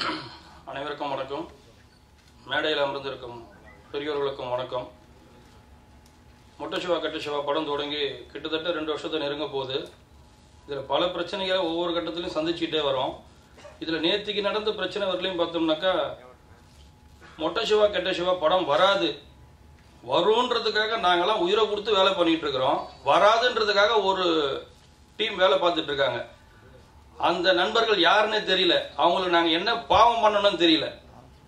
அனைவருக்கும் வணக்கம். மேடையில் அமர்ந்திருக்கும் பெரியோர்களுக்கும் வணக்கம். மொட்டை சிவா கட்ட சிவா படம் தொடங்கி கிட்டத்தட்ட ரெண்டு வருஷத்தை நெருங்க போகுது. இதில் பல பிரச்சனைகளை ஒவ்வொரு கட்டத்திலையும் சந்திச்சுக்கிட்டே வரோம். இதில் நேற்றுக்கு நடந்த பிரச்சனை வரலையும் பார்த்தோம்னாக்கா மொட்டை சிவா கெட்ட சிவா படம் வராது. வருன்றதுக்காக நாங்களாம் உயிரை கொடுத்து வேலை பண்ணிகிட்டு இருக்கிறோம். வராதுன்றதுக்காக ஒரு டீம் வேலை பார்த்துட்டு இருக்காங்க. அந்த நண்பர்கள் யாருன்னே தெரியல. அவங்களுக்கு நாங்கள் என்ன பாவம் பண்ணணும்னு தெரியல.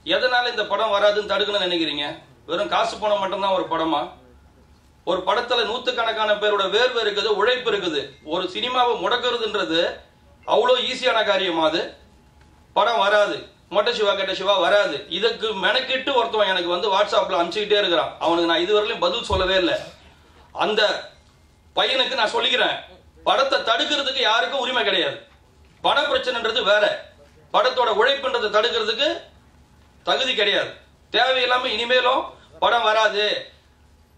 எதனால இந்த படம் வராதுன்னு தடுக்கணும்னு நினைக்கிறீங்க? வெறும் காசு பணம் மட்டும்தான் ஒரு படமா? ஒரு படத்துல நூத்துக்கணக்கான பேரோட வேர்வை இருக்குது உழைப்பு இருக்குது. ஒரு சினிமாவை முடக்கிறதுன்றது அவ்வளோ ஈஸியான காரியமா அது. படம் வராது. மொட்டை சிவா கெட்ட சிவா வராது. இதுக்கு மெனக்கிட்டு ஒருத்தவன் எனக்கு வந்து வாட்ஸ்அப்ல அனுப்பிச்சுக்கிட்டே இருக்கிறான். அவனுக்கு நான் இதுவரையிலும் பதில் சொல்லவே இல்லை. அந்த பையனுக்கு நான் சொல்லிக்கிறேன். படத்தை தடுக்கிறதுக்கு யாருக்கும் உரிமை கிடையாது. பண பிரச்சனைன்றது வேற. படத்தோட உழைப்புன்றது தடுக்கிறதுக்கு தகுதி கிடையாது. தேவையில்லாம இனிமேலும் படம் வராது.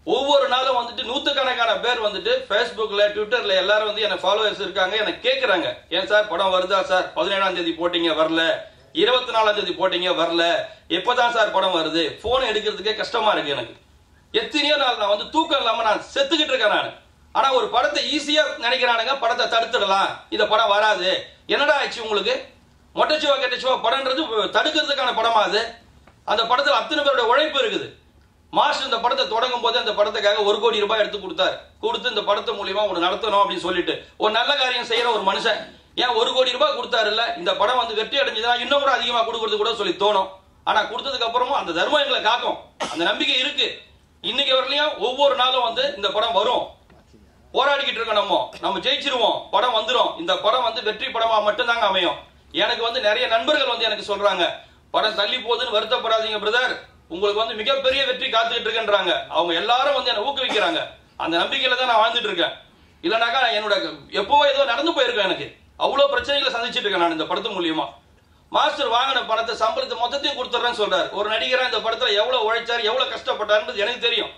ஒவ்வொரு நாளும் வந்துட்டு நூத்துக்கணக்கான பேர் வந்துட்டு ஃபேஸ்புக்ல ட்விட்டர்ல எல்லாரும் வந்து என்ன ஃபாலோவர்ஸ் இருக்காங்க எனக்கு கேட்குறாங்க ஏன் சார்? படம் வருதா சார்? பதினேழாம் தேதி போட்டீங்க வரல. இருபத்தி நாலாம் தேதி போட்டீங்க வரல. எப்பதான் சார் படம் வருது? போன் எடுக்கிறதுக்கே கஷ்டமா இருக்கு எனக்கு. எத்தனையோ நாள் நான் வந்து தூக்கம் இல்லாம நான் செத்துக்கிட்டு இருக்கேன் நான். ஆனா ஒரு படத்தை ஈஸியா நினைக்கிறானுங்க படத்தை தடுத்துடலாம். இந்த படம் வராது. என்னடா ஆச்சு உங்களுக்கு? மொட்டச்சுவா கெட்டச்சுவா படம்ன்றது தடுக்கிறதுக்கான படமா அது? அந்த படத்துல அத்தனை பேருடைய உழைப்பு இருக்குது. மாஸ்டர் இந்த படத்தை தொடங்கும் போது அந்த படத்துக்காக ஒரு கோடி ரூபாய் எடுத்து கொடுத்தாரு. கொடுத்து இந்த படத்து மூலியமா ஒன்று நடத்தணும் அப்படின்னு சொல்லிட்டு. ஒரு நல்ல காரியம் செய்யற ஒரு மனுஷன். ஏன் ஒரு கோடி ரூபாய் கொடுத்தாரு இல்ல இந்த படம் வந்து வெற்றி அடைஞ்சதுன்னா இன்னும் கூட அதிகமா கொடுக்கறது கூட சொல்லி தோணும். ஆனா கொடுத்ததுக்கு அப்புறமும் அந்த தர்மம் எங்களை காக்கும். அந்த நம்பிக்கை இருக்கு. இன்னைக்கு வரலையும் ஒவ்வொரு நாளும் வந்து இந்த படம் வரும். போராடிக்கிட்டு இருக்கோம் நம்ம. நம்ம ஜெயிச்சிருவோம். படம் வந்துரும். இந்த படம் வந்து வெற்றி படமா மட்டும்தாங்க அமையும். எனக்கு வந்து நிறைய நண்பர்கள் வந்து எனக்கு சொல்றாங்க படம் தள்ளி போகுதுன்னு வருத்தப்படாதீங்க பிரதர் உங்களுக்கு வந்து மிகப்பெரிய வெற்றி காத்துக்கிட்டு இருக்குன்றாங்க. அவங்க எல்லாரும் வந்து என்னை ஊக்குவிக்கிறாங்க. அந்த நம்பிக்கையில தான் நான் வாழ்ந்துட்டு இருக்கேன். இல்லைனாக்கா என்னோட எப்பவோ ஏதோ நடந்து போயிருக்கேன் எனக்கு. அவ்வளவு பிரச்சனைகளை சந்திச்சுட்டு இருக்கேன் நான் இந்த படத்து மூலியமா. மாஸ்டர் வாங்கின பணத்தை சம்பளத்தை மொத்தத்தையும் கொடுத்துறேன்னு சொல்றாரு. ஒரு நடிகரா இந்த படத்துல எவ்வளவு உழைச்சாரு எவ்வளவு கஷ்டப்பட்டாருன்றது எனக்கு தெரியும்.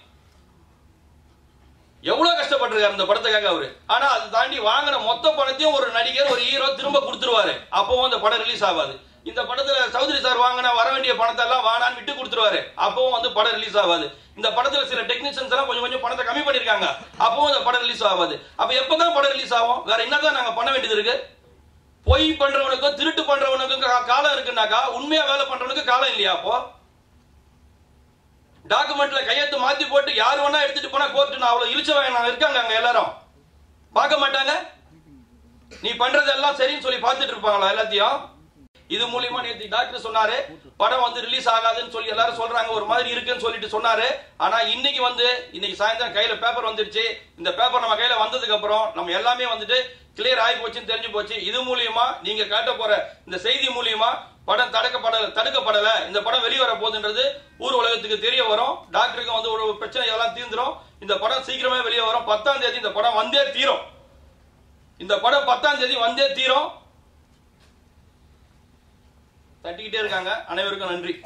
எவ்வளவு கஷ்டப்பட்டிருக்காரு இந்த படத்துக்காக அவரு? ஆனா அதை தாண்டி வாங்கின மொத்த பணத்தையும் ஒரு நடிகர் ஒரு ஹீரோ திரும்ப கொடுத்துருவாரு. அப்பவும் அந்த படம் ரிலீஸ் ஆகாது. இந்த படத்துல சௌத்ரி சார் வாங்கின வர வேண்டிய பணத்தை எல்லாம் வானான்னு விட்டு கொடுத்துருவாரு. அப்பவும் வந்து படம் ரிலீஸ் ஆகாது. இந்த படத்துல சில டெக்னீஷியன்ஸ் எல்லாம் கொஞ்சம் கொஞ்சம் பணத்தை கம்மி பண்ணிருக்காங்க. அப்பவும் இந்த படம் ரிலீஸ் ஆகாது. அப்ப எப்பதான் படம் ரிலீஸ் ஆகும்? வேற என்னதான் நாங்க பண்ண வேண்டியது இருக்கு? பொய் பண்றவனுக்கும் திருட்டு பண்றவனுக்கும் காலம் இருக்குன்னாக்கா உண்மையா வேலை பண்றவனுக்கு காலம் இல்லையா அப்போ? டாக்குமெண்ட்ல கையெழுத்து மாத்தி போட்டு யார் வேணா எடுத்துட்டு போனா கோர்ட்டு நான் அவ்வளவு வேணாம் இருக்காங்க அங்க எல்லாரும். பார்க்க மாட்டாங்க? நீ பண்றது எல்லாம் சரின்னு சொல்லி பார்த்துட்டு இருப்பாங்களா எல்லாத்தையும்? இது மூலியமா நேற்று டாக்டர் சொன்னாரு படம் வந்து ரிலீஸ் ஆகாதுன்னு சொல்லி எல்லாரும் சொல்றாங்க ஒரு மாதிரி இருக்குன்னு சொல்லிட்டு சொன்னாரு. ஆனா இன்னைக்கு வந்து இன்னைக்கு சாயந்தரம் கையில பேப்பர் வந்துருச்சு. இந்த பேப்பர் நம்ம கையில வந்ததுக்கு அப்புறம் நம்ம எல்லாமே வந்துட்டு கிளியர் ஆகி போச்சுன்னு தெரிஞ்சு போச்சு. இது மூலியமா நீங்க காட்ட போற இந்த செய்தி மூலியமா படம் தடுக்கப்படல தடுக்கப்படல. இந்த படம் வெளிவர போகுதுன்றது ஊர் உலகத்துக்கு தெரிய வரும். டாக்டருக்கு வந்து ஒரு பிரச்சனை எல்லாம் தீர்ந்துரும். இந்த படம் சீக்கிரமே வெளியே வரும். பத்தாம் தேதி இந்த படம் வந்தே தீரும். இந்த படம் பத்தாம் தேதி வந்தே தீரும். தட்டிக்கிட்டே இருக்காங்க. அனைவருக்கும் நன்றி.